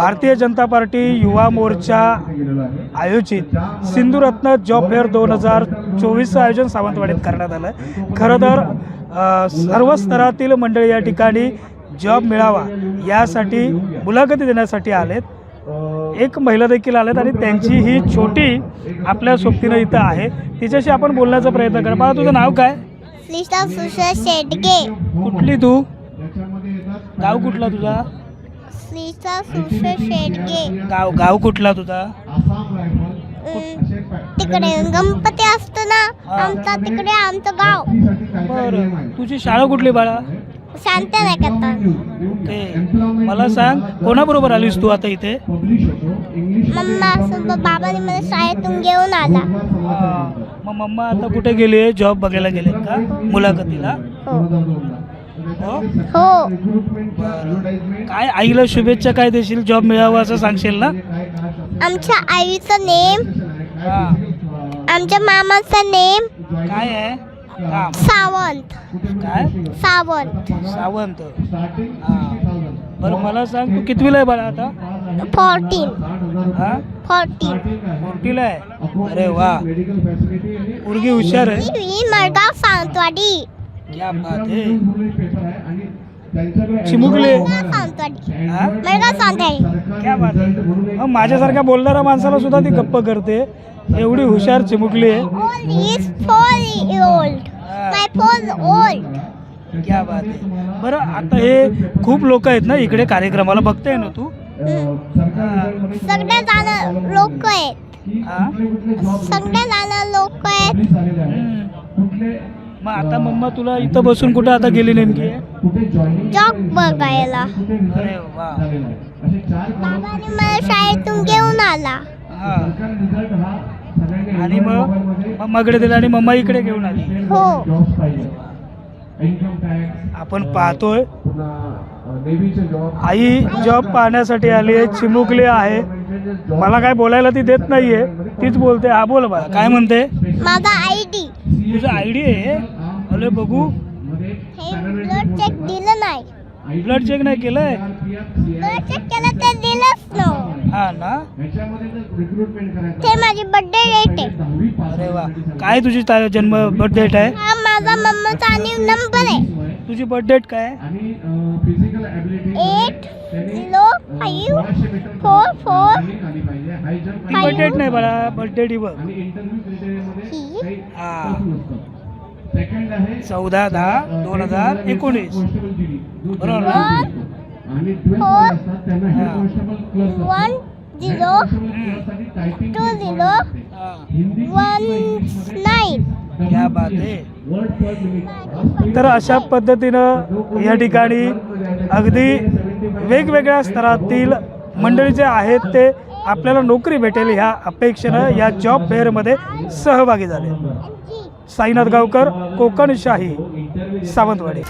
Bharatiya Janata party Yuva Morcha आयोजित Sindhuratna job fair दोन हजार चोवीसचं आयोजन सावंतवाडीत करण्यात आलं. खरं तर सर्व स्तरातील मंडळी या ठिकाणी जॉब मिळावा यासाठी मुलाखती देण्यासाठी आलेत. एक महिला देखील आलेत आणि त्यांची ही छोटी आपल्या सोबतीनं इथं आहे. तिच्याशी आपण बोलण्याचा प्रयत्न करा. बाळा तुझं नाव काय? कुठली तू? गाव कुठला तुझा? श्रीष्ठा सुशा शेटगे गाव गाव कुठला तुझा? तिकडे गणपती असतो ना आमचा तिकडे आमचं गाव. बरं. तुझी शाळा कुठली बाळा? शांत नाही करतात ओके मला सांग कोणाबरोबर आलीस तू आता इथे? मम्मा सोबत बाबाने मला शाळेतून घेऊन आला. मग मम्मा आता कुठे गेली जॉब बघायला गेले का? मुलाखतीला? हो. हो. हो. काय आईला शुभेच्छा काय देशील? जॉब मिळावा असं सांगशील ना? आमच्या आईचं नेम. हा. आमच्या मामाचं नेम. काय आहे? सावंत. काय? सावंत. सावंत. हा. बरं मला सांग तू कितवीला आहे बाळा आता? फोर्टीन हा? फोर्टीन आहे? अरे वा. पोरगी हुशार आहे. मी मडगाव सावंतवाडी क्या बात है? चिमुकले. हा? क्या बात आहे माझ्यासारख्या बोलणाऱ्या माणसाला सुद्धा ती गप्प करते. एवढी हुशार चिमुकली आहे. क्या बात आहे बरं आता हे खूप लोक आहेत ना इकडे कार्यक्रमाला बघताय ना तू? हम्म. सगळे जण लोक आहेत. हा? सगळे जण लोक आहेत. मग आता मम्मा तुला इथं बसून कुठं आता गेली नेमकी? जॉब बघायला. अरे वा. बाबाने मला शाळेतून घेऊन आला. हा. आणि मग? मम्माकडे दिला आणि मम्मा इकडे घेऊन आली. हो. आपण पाहतोय. आई जॉब पाहण्यासाठी आली आहे. चिमुकली आहे. मला काय बोलायला ती देत नाहीये. तीच बोलते. हा बोल बा काय म्हणते? माझा आय डी. तुझं आयडी आहे अरे बघू. हे ब्लड चेक दिलं नाही. ब्लड चेक नाही केलंय? ब्लड चेक केलं तर दिलंच नव्हतं हा ना? ते माझी बर्थडे डेट आहे. अरे वा. काय तुझी ता- जन्म बर्थ डेट आहे? हा माझा मम्माचा आणि नंबर आहे. तुझी बर्थ डेट काय? Eight zero five four four ती बर्थ डेट नाही बाळा बर्थ डेट ही. बघ चौदा दहा दोन हजार एकोणीस. बरोबर. ना four one zero two zero. One nine क्या बात आहे तर अशा पद्धतीनं या ठिकाणी अगदी वेगवेगळ्या स्तरातील मंडळी जे आहेत ते आपल्याला नोकरी भेटेल ह्या अपेक्षेनं या जॉब फेअरमध्ये सहभागी झाले. साईनाथ गावकर कोकणशाही सावंतवाडी.